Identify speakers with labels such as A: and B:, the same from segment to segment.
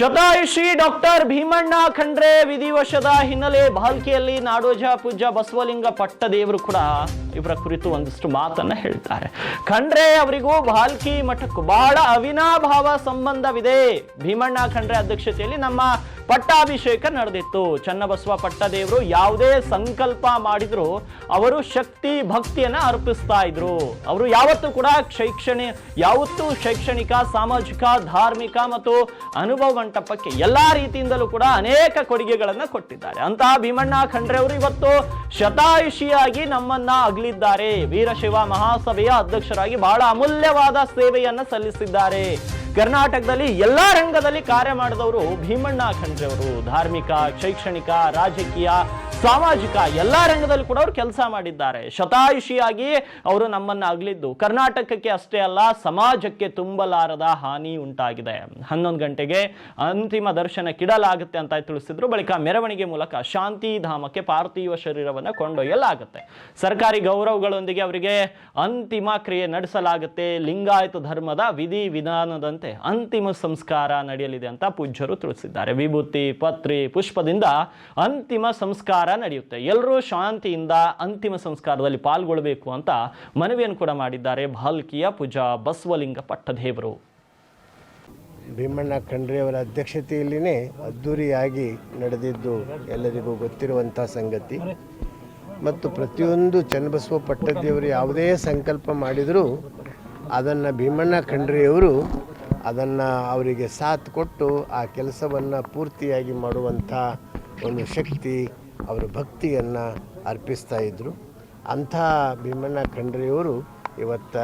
A: ಶತಾಯುಷಿ doctor Bhimanna Khandre ವಿಧಿವಶದ ಹಿನ್ನೆಲೆ ಭಾಲ್ಕಿಯಲ್ಲಿ ನಾಡೋಜ ಪೂಜ್ಯ ಬಸವಲಿಂಗ ಪಟ್ಟದೇವರು ಕೂಡ ಇವರ ಕುರಿತು ಒಂದಿಷ್ಟು ಮಾತನ್ನ ಹೇಳ್ತಾರೆ. ಖಂಡ್ರೆ ಅವರಿಗೂ ಭಾಲ್ಕಿ ಮಠಕ್ಕೂ ಬಹಳ ಅವಿನಾಭಾವ ಸಂಬಂಧವಿದೆ. ಭೀಮಣ್ಣ ಖಂಡ್ರೆ ಅಧ್ಯಕ್ಷತೆಯಲ್ಲಿ ನಮ್ಮ ಪಟ್ಟಾಭಿಷೇಕ ನಡೆದಿತ್ತು. ಚನ್ನಬಸವ ಪಟ್ಟದೇವರು ಯಾವುದೇ ಸಂಕಲ್ಪ ಮಾಡಿದ್ರು ಅವರು ಶಕ್ತಿ ಭಕ್ತಿಯನ್ನ ಅರ್ಪಿಸ್ತಾ ಇದ್ರು. ಅವರು ಯಾವತ್ತೂ ಕೂಡ ಶೈಕ್ಷಣಿಕ ಯಾವತ್ತೂ ಶೈಕ್ಷಣಿಕ, ಸಾಮಾಜಿಕ, ಧಾರ್ಮಿಕ ಮತ್ತು ಅನುಭವ ಮಂಟಪಕ್ಕೆ ಎಲ್ಲ ರೀತಿಯಿಂದಲೂ ಕೂಡ ಅನೇಕ ಕೊಡುಗೆಗಳನ್ನು ಕೊಟ್ಟಿದ್ದಾರೆ. ಅಂತಹ ಭೀಮಣ್ಣ ಖಂಡ್ರೆ ಅವರು ಇವತ್ತು ಶತಾಯುಷಿಯಾಗಿ ನಮ್ಮನ್ನ ಅಗಲಿದ್ದಾರೆ. ವೀರಶಿವ ಮಹಾಸಭೆಯ ಅಧ್ಯಕ್ಷರಾಗಿ ಬಹಳ ಅಮೂಲ್ಯವಾದ ಸೇವೆಯನ್ನು ಸಲ್ಲಿಸಿದ್ದಾರೆ. ಕರ್ನಾಟಕದಲ್ಲಿ ಎಲ್ಲಾ ರಂಗದಲ್ಲಿ ಕಾರ್ಯ ಮಾಡಿದವರು ಭೀಮಣ್ಣ ಖಂಡ್ರೆ ಅವರು. ಧಾರ್ಮಿಕ, ಶೈಕ್ಷಣಿಕ, ರಾಜಕೀಯ, ಸಾಮಾಜಿಕ ಎಲ್ಲ ರಂಗದಲ್ಲಿ ಕೂಡ ಅವರು ಕೆಲಸ ಮಾಡಿದ್ದಾರೆ. ಶತಾಯುಷಿಯಾಗಿ ಅವರು ನಮ್ಮನ್ನ ಅಗಲಿದ್ದು ಕರ್ನಾಟಕಕ್ಕೆ ಅಷ್ಟೇ ಅಲ್ಲ, ಸಮಾಜಕ್ಕೆ ತುಂಬಲಾರದ ಹಾನಿ ಉಂಟಾಗಿದೆ. ಹನ್ನೊಂದು ಗಂಟೆಗೆ ಅಂತಿಮ ದರ್ಶನಕ್ಕಿಡಲಾಗುತ್ತೆ ಅಂತ ತಿಳಿಸಿದ್ರು. ಬಳಿಕ ಮೆರವಣಿಗೆ ಮೂಲಕ ಶಾಂತಿ ಧಾಮಕ್ಕೆ ಪಾರ್ಥಿವ ಶರೀರವನ್ನು ಕೊಂಡೊಯ್ಯಲಾಗುತ್ತೆ. ಸರ್ಕಾರಿ ಗೌರವಗಳೊಂದಿಗೆ ಅವರಿಗೆ ಅಂತಿಮ ಕ್ರಿಯೆ ನಡೆಸಲಾಗುತ್ತೆ. ಲಿಂಗಾಯತ ಧರ್ಮದ ವಿಧಿ ವಿಧಾನದಂತೆ ಅಂತಿಮ ಸಂಸ್ಕಾರ ನಡೆಯಲಿದೆ ಅಂತ ಪೂಜ್ಯರು ತಿಳಿಸಿದ್ದಾರೆ. ವಿಭೂತಿ, ಪತ್ರಿ, ಪುಷ್ಪದಿಂದ ಅಂತಿಮ ಸಂಸ್ಕಾರ ನಡೆಯುತ್ತೆ. ಎಲ್ಲರೂ ಶಾಂತಿಯಿಂದ ಅಂತಿಮ ಸಂಸ್ಕಾರದಲ್ಲಿ ಪಾಲ್ಗೊಳ್ಳಬೇಕು ಅಂತ ಮನವಿಯನ್ನು ಕೂಡ ಮಾಡಿದ್ದಾರೆ. ಭಾಲ್ಕಿಯ ಪೂಜಾ ಬಸವಲಿಂಗ ಪಟ್ಟದೇವರು.
B: ಭೀಮಣ್ಣ ಖಂಡ್ರೆಯವರ ಅಧ್ಯಕ್ಷತೆಯಲ್ಲಿನೇ ಅದ್ದೂರಿಯಾಗಿ ನಡೆದಿದ್ದು ಎಲ್ಲರಿಗೂ ಗೊತ್ತಿರುವಂಥ ಸಂಗತಿ. ಮತ್ತು ಪ್ರತಿಯೊಂದು ಚನ್ನಬಸವ ಪಟ್ಟದಿಯವರು ಯಾವುದೇ ಸಂಕಲ್ಪ ಮಾಡಿದರೂ ಅದನ್ನು ಭೀಮಣ್ಣ ಖಂಡ್ರಿಯವರು ಅದನ್ನು ಅವರಿಗೆ ಸಾಥ್ ಕೊಟ್ಟು ಆ ಕೆಲಸವನ್ನು ಪೂರ್ತಿಯಾಗಿ ಮಾಡುವಂಥ ಒಂದು ಶಕ್ತಿ ಅವರ ಭಕ್ತಿಯನ್ನು ಅರ್ಪಿಸ್ತಾ ಇದ್ದರು ಅಂಥ ಭೀಮಣ್ಣ ಖಂಡ್ರೆಯವರು ಇವತ್ತ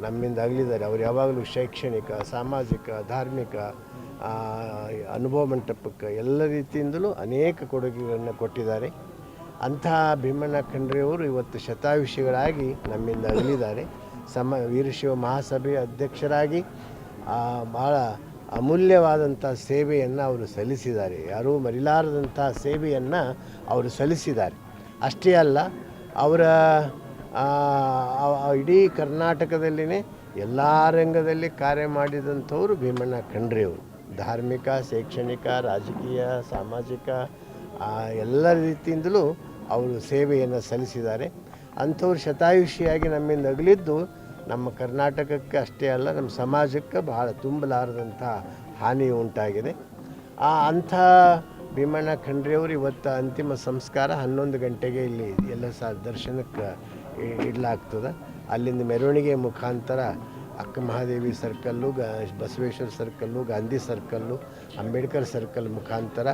B: ನಮ್ಮಿಂದ ಅಗಲಿದ್ದಾರೆ. ಅವ್ರು ಯಾವಾಗಲೂ ಶೈಕ್ಷಣಿಕ, ಸಾಮಾಜಿಕ, ಧಾರ್ಮಿಕ ಅನುಭವ ಮಂಟಪಕ್ಕೆ ಎಲ್ಲ ರೀತಿಯಿಂದಲೂ ಅನೇಕ ಕೊಡುಗೆಗಳನ್ನು ಕೊಟ್ಟಿದ್ದಾರೆ. ಅಂಥ ಭೀಮಣ್ಣ ಖಂಡ್ರೆಯವರು ಇವತ್ತು ಶತಾಯುಷಿಗಳಾಗಿ ನಮ್ಮಿಂದ ಅಗಲಿದ್ದಾರೆ. ಸಮ, ವೀರಶಿವ ಮಹಾಸಭೆಯ ಅಧ್ಯಕ್ಷರಾಗಿ ಭಾಳ ಅಮೂಲ್ಯವಾದಂಥ ಸೇವೆಯನ್ನು ಅವರು ಸಲ್ಲಿಸಿದ್ದಾರೆ. ಯಾರೂ ಮರಿಲಾರದಂಥ ಸೇವೆಯನ್ನು ಅವರು ಸಲ್ಲಿಸಿದ್ದಾರೆ. ಅಷ್ಟೇ ಅಲ್ಲ, ಅವರ ಇಡೀ ಕರ್ನಾಟಕದಲ್ಲಿನೇ ಎಲ್ಲ ರಂಗದಲ್ಲಿ ಕಾರ್ಯ ಮಾಡಿದಂಥವರು ಭೀಮಣ್ಣ ಖಂಡ್ರೆಯವರು ಧಾರ್ಮಿಕ, ಶೈಕ್ಷಣಿಕ, ರಾಜಕೀಯ, ಸಾಮಾಜಿಕ ಎಲ್ಲ ರೀತಿಯಿಂದಲೂ ಅವರು ಸೇವೆಯನ್ನು ಸಲ್ಲಿಸಿದ್ದಾರೆ. ಅಂಥವ್ರು ಶತಾಯುಷಿಯಾಗಿ ನಮ್ಮಿಂದ ಅಗಲಿದ್ದು ನಮ್ಮ ಕರ್ನಾಟಕಕ್ಕೆ ಅಷ್ಟೇ ಅಲ್ಲ, ನಮ್ಮ ಸಮಾಜಕ್ಕೆ ಬಹಳ ತುಂಬಲಾರದಂಥ ಹಾನಿ ಉಂಟಾಗಿದೆ. ಆ, ಅಂಥ ಭೀಮಣ್ಣ ಖಂಡ್ರೆಯವರು ಇವತ್ತು ಅಂತಿಮ ಸಂಸ್ಕಾರ ಹನ್ನೊಂದು ಗಂಟೆಗೆ ಇಲ್ಲಿ ಎಲ್ಲ ಸಹ ದರ್ಶನಕ್ಕೆ ಇಡ್ಲಾಗ್ತದೆ. ಅಲ್ಲಿಂದ ಮೆರವಣಿಗೆ ಮುಖಾಂತರ ಅಕ್ಕ ಮಹಾದೇವಿ ಸರ್ಕಲ್ಲು ಗ Basaveshwara circle Gandhi circle Ambedkar circle ಮುಖಾಂತರ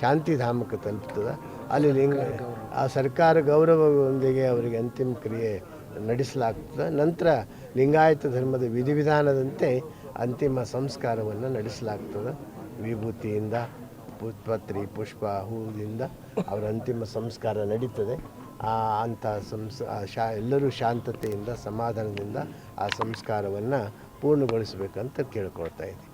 B: ಶಾಂತಿಧಾಮಕ್ಕೆ ತಲುಪ್ತದೆ. ಅಲ್ಲಿ ಲಿಂಗ ಆ ಸರ್ಕಾರ ಗೌರವದೊಂದಿಗೆ ಅವರಿಗೆ ಅಂತಿಮ ಕ್ರಿಯೆ ನಡೆಸಲಾಗ್ತದೆ. ನಂತರ ಲಿಂಗಾಯತ ಧರ್ಮದ ವಿಧಿವಿಧಾನದಂತೆ ಅಂತಿಮ ಸಂಸ್ಕಾರವನ್ನು ನಡೆಸಲಾಗ್ತದೆ. ವಿಭೂತಿಯಿಂದ ಪುತ್ಪತ್ರಿ ಪುಷ್ಪ ಹೂವಿಂದ ಅವರ ಅಂತಿಮ ಸಂಸ್ಕಾರ ನಡೀತದೆ. ಅಂಥ ಸಂಸ್ ಶಾ ಎಲ್ಲರೂ ಶಾಂತತೆಯಿಂದ ಸಮಾಧಾನದಿಂದ ಆ ಸಂಸ್ಕಾರವನ್ನು ಪೂರ್ಣಗೊಳಿಸಬೇಕಂತ ಕೇಳ್ಕೊಳ್ತಾ ಇದ್ದೀನಿ.